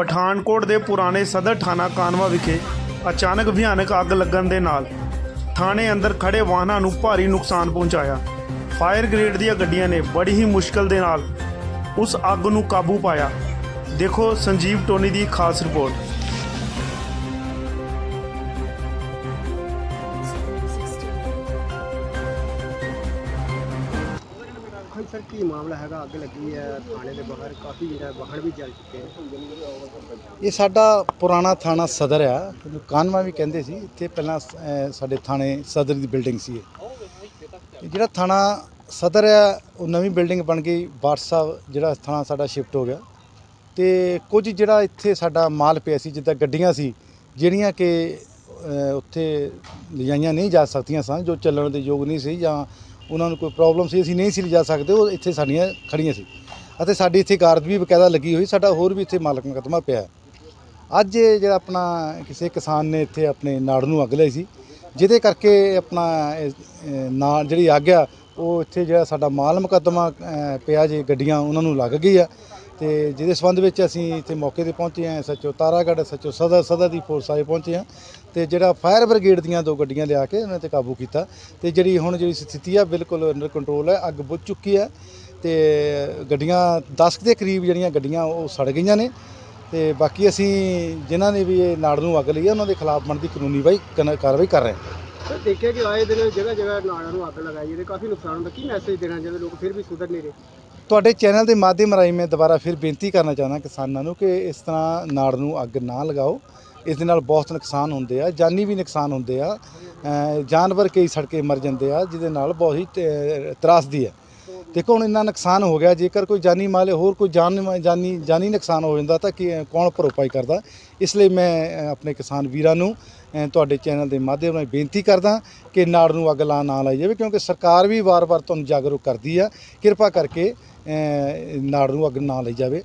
ਪਠਾਨਕੋਟ ਦੇ ਪੁਰਾਣੇ ਸਦਰ ਥਾਣਾ ਕਾਨਵਾ ਵਿਖੇ ਅਚਾਨਕ ਭਿਆਨਕ ਅੱਗ ਲੱਗਣ ਦੇ ਨਾਲ ਥਾਣੇ ਅੰਦਰ ਖੜੇ ਵਾਹਨਾਂ ਨੂੰ ਭਾਰੀ ਨੁਕਸਾਨ ਪਹੁੰਚਾਇਆ। ਫਾਇਰ ਗ੍ਰੇਡ ਦੀਆਂ ਗੱਡੀਆਂ ਨੇ ਬੜੀ ਹੀ ਮੁਸ਼ਕਲ ਦੇ ਨਾਲ ਉਸ ਅੱਗ ਨੂੰ ਕਾਬੂ ਪਾਇਆ। ਦੇਖੋ ਸੰਜੀਵ ਟੋਨੀ ਦੀ ਖਾਸ ਰਿਪੋਰਟ। ਸਰ ਕੀ ਮਾਮਲਾ ਹੈਗਾ? ਅੱਗ ਲੱਗੀ ਹੈ ਥਾਣੇ ਦੇ ਬਾਹਰ ਕਾਫੀ ਜਿਹੜਾ ਵਾਹਨ ਵੀ ਜਲ ਚੁੱਕੇ ਨੇ। ਇਹ ਸਾਡਾ ਪੁਰਾਣਾ ਥਾਣਾ ਸਦਰ ਆ ਇਹਨੂੰ ਕਾਨਵਾ ਵੀ ਕਹਿੰਦੇ ਸੀ। ਇੱਥੇ ਪਹਿਲਾਂ ਅਹ, ਸਾਡੇ ਥਾਣੇ ਸਦਰ ਦੀ ਬਿਲਡਿੰਗ ਸੀ ਇਹ। ਇਹ ਜਿਹੜਾ ਥਾਣਾ ਸਦਰ ਆ ਉਹ ਨਵੀਂ ਬਿਲਡਿੰਗ ਬਣ ਗਈ। ਬਾਟ ਸਾਹਿਬ ਜਿਹੜਾ ਥਾਣਾ ਸਾਡਾ ਸ਼ਿਫਟ ਹੋ ਗਿਆ। ਤੇ ਕੁਝ ਜਿਹੜਾ ਇੱਥੇ ਸਾਡਾ ਮਾਲ ਪਿਆ ਸੀ ਜਿੱਦਾਂ ਗੱਡੀਆਂ ਸੀ ਜਿਹੜੀਆਂ ਕਿ ਅਹ, ਉੱਥੇ ਲਿਜਾਈਆਂ ਨਹੀਂ ਜਾ ਸਕਦੀਆਂ ਸਨ ਜੋ ਚੱਲਣ ਦੇ ਯੋਗ ਨਹੀਂ ਸੀ ਜਾਂ ਉਹਨਾਂ ਨੂੰ ਕੋਈ ਪ੍ਰੋਬਲਮ ਸੀ, ਅਸੀਂ ਨਹੀਂ ਸੀ ਲਿਜਾ ਸਕਦੇ, ਉਹ ਇੱਥੇ ਸਾਡੀਆਂ ਖੜੀਆਂ ਸੀ। ਅਤੇ ਸਾਡੀ ਇੱਥੇ ਕਾਰਡ ਵੀ ਬਕਾਇਦਾ ਲੱਗੀ ਹੋਈ, ਸਾਡਾ ਹੋਰ ਵੀ ਇੱਥੇ ਮਾਲਕ ਮੁਕੱਦਮਾ ਪਿਆ। ਅੱਜ ਇਹ ਜਿਹੜਾ ਆਪਣਾ ਕਿਸੇ ਕਿਸਾਨ ਨੇ ਇੱਥੇ ਆਪਣੇ ਨਾੜ ਨੂੰ ਅੱਗ ਲਾਈ ਸੀ, ਜਿਹਦੇ ਕਰਕੇ ਆਪਣਾ ਨਾ ਜਿਹੜੀ ਅੱਗ ਆ, ਉਹ ਇੱਥੇ ਜਿਹੜਾ ਸਾਡਾ ਮਾਲ ਮੁਕੱਦਮਾ ਪਿਆ ਜੇ, ਗੱਡੀਆਂ ਉਹਨਾਂ ਨੂੰ ਲੱਗ ਗਈ ਆ। ਤੇ ਜਿਹਦੇ ਸੰਬੰਧ ਵਿੱਚ ਅਸੀਂ ਇੱਥੇ ਮੌਕੇ ਤੇ ਪਹੁੰਚੇ ਹਾਂ ਸੱਚੋ ਤਾਰਾਗੜ੍ਹ ਸੱਚੋ ਸਦਾ ਸਦਾ ਦੀ ਫੋਰਸ ਆਏ ਪਹੁੰਚੇ ਹਾਂ ਤੇ ਜਿਹੜਾ ਫਾਇਰ ਬ੍ਰਿਗੇਡ ਦੀਆਂ ਦੋ ਗੱਡੀਆਂ ਲਿਆ ਕੇ ਉਹਨਾਂ ਤੇ ਕਾਬੂ ਕੀਤਾ ਤੇ ਜਿਹੜੀ ਹੁਣ ਜਿਹੜੀ ਸਥਿਤੀ ਆ ਬਿਲਕੁਲ ਅੰਡਰ ਕੰਟਰੋਲ ਹੈ ਅੱਗ ਬੁੱਝ ਚੁੱਕੀ ਹੈ ਤੇ ਗੱਡੀਆਂ 10 ਦੇ ਕਰੀਬ ਜਿਹੜੀਆਂ ਗੱਡੀਆਂ ਉਹ ਸੜ ਗਈਆਂ ਨੇ ਤੇ ਬਾਕੀ ਅਸੀਂ ਜਿਨ੍ਹਾਂ ਨੇ ਵੀ ਇਹ ਨਾੜ ਨੂੰ ਅੱਗ ਲਈ ਹੈ ਉਹਨਾਂ ਦੇ ਖਿਲਾਫ ਬਣਦੀ ਕਾਨੂੰਨੀ ਬਾਈ ਕਨ- ਕਾਰਵਾਈ ਕਰ ਰਹੇ ਹਾਂ। ਸਰ, ਦੇਖਿਆ ਕਿ ਆਏ ਦਿਨ ਜਗ੍ਹਾ ਜਗ੍ਹਾ ਨਾੜਾਂ ਨੂੰ ਅੱਗ ਲਗਾਈ, ਇਹਦੇ ਕਾਫੀ ਨੁਕਸਾਨ ਹੁੰਦਾ। ਕੀ ਮੈਸੇਜ ਦੇਣਾ ਜਦੋਂ ਲੋਕ? ਫਿਰ ਵੀ ਸੁਧਰ ਨਹੀਂ ਰਹੇ। ਤੁਹਾਡੇ ਚੈਨਲ ਦੇ ਮਾਧਿਅਮ ਰਾਹੀਂ ਮੈਂ ਦੁਬਾਰਾ ਫਿਰ ਬੇਨਤੀ ਕਰਨਾ ਚਾਹੁੰਦਾ ਕਿਸਾਨਾਂ ਨੂੰ ਕਿ ਇਸ ਤਰ੍ਹਾਂ ਨਾੜ ਨੂੰ ਅੱਗ ਨਾ ਲਗਾਓ। ਇਸ ਦੇ ਨਾਲ ਬਹੁਤ ਨੁਕਸਾਨ ਹੁੰਦੇ ਆ, ਜਾਨੀ ਵੀ ਨੁਕਸਾਨ ਹੁੰਦੇ ਆ। ਜਾਨਵਰ ਕਈ ਸੜਕੇ ਮਰ ਜਾਂਦੇ ਆ, ਜਿਹਦੇ ਨਾਲ ਬਹੁਤ ਹੀ ਤਰਾਸਦੀ ਹੈ। ਦੇਖੋ ਹੁਣ ਇੰਨਾ ਨੁਕਸਾਨ ਹੋ ਗਿਆ, ਜੇਕਰ ਕੋਈ ਜਾਨੀ ਮਾਲੇ ਹੋਰ ਕੋਈ ਜਾਨ ਜਾਨੀ ਜਾਨੀ ਨੁਕਸਾਨ ਹੋ ਜਾਂਦਾ ਤਾਂ ਕਿ ਕੌਣ ਭਰੋਪਾਈ ਕਰਦਾ? ਇਸ ਲਈ ਮੈਂ ਆਪਣੇ ਕਿਸਾਨ ਵੀਰਾਂ ਨੂੰ ਤੁਹਾਡੇ ਚੈਨਲ ਦੇ ਮਾਧਿਅਮ ਰਾਹੀਂ ਬੇਨਤੀ ਕਰਦਾ ਕਿ ਨਾੜ ਨੂੰ ਅੱਗ ਲਾ, ਨਾ ਲਾਈ ਜਾਵੇ, ਕਿਉਂਕਿ ਸਰਕਾਰ ਵੀ ਵਾਰ-ਵਾਰ ਤੁਹਾਨੂੰ ਜਾਗਰੂਕ ਕਰਦੀ ਆ। ਕਿਰਪਾ ਕਰਕੇ ਨਾੜ ਨੂੰ ਅੱਗ ਨਾ ਲਈ ਜਾਵੇ।